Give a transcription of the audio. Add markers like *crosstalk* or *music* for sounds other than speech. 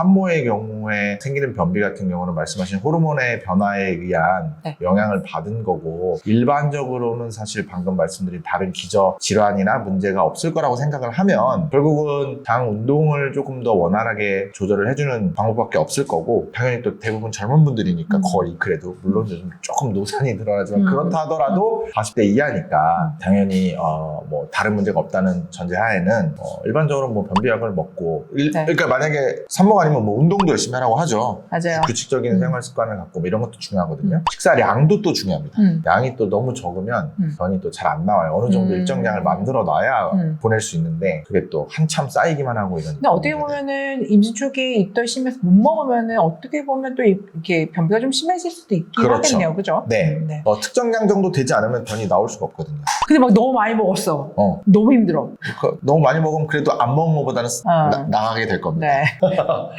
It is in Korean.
산모의 경우에 생기는 변비 같은 경우는 말씀하신 호르몬의 변화에 의한 네. 영향을 받은 거고 일반적으로는 사실 방금 말씀드린 다른 기저 질환이나 문제가 없을 거라고 생각을 하면 결국은 장 운동을 조금 더 원활하게 조절을 해주는 방법밖에 없을 거고 당연히 또 대부분 젊은 분들이니까 음. 거의 그래도 물론 요즘 조금 노산이 들어가지만 음. 그렇다 하더라도 40대 이하니까 당연히 어, 뭐 다른 문제가 없다는 전제하에는 어, 일반적으로 뭐 변비약을 먹고 일- 네. 그러니까 만약에 산모가 아니면 뭐 운동도 열심히 하라고 하죠. 맞아요. 규칙적인 음. 생활 습관을 갖고 뭐 이런 것도 중요하거든요. 식사량도 또 중요합니다. 음. 양이 또 너무 적으면 음. 변이 또 잘 안 나와요. 어느 정도 음. 일정 량을 만들어 놔야 음. 보낼 수 있는데 그게 또 한참 쌓이기만 하고 이런. 근데 어떻게 보면은 임신 초기에 입덧 심해서 못 먹으면은 어떻게 보면 또 이렇게 변비가 좀 심해질 수도 있긴 그렇죠. 하겠네요. 그죠? 네. 음, 네. 어, 특정 량 정도 되지 않으면 변이 나올 수가 없거든요. 근데 막 너무 많이 먹었어. 어, 너무 힘들어. 그 너무 많이 먹으면 그래도 안 먹은 것보다는 어. 나, 나가게 될 겁니다. 네. *laughs*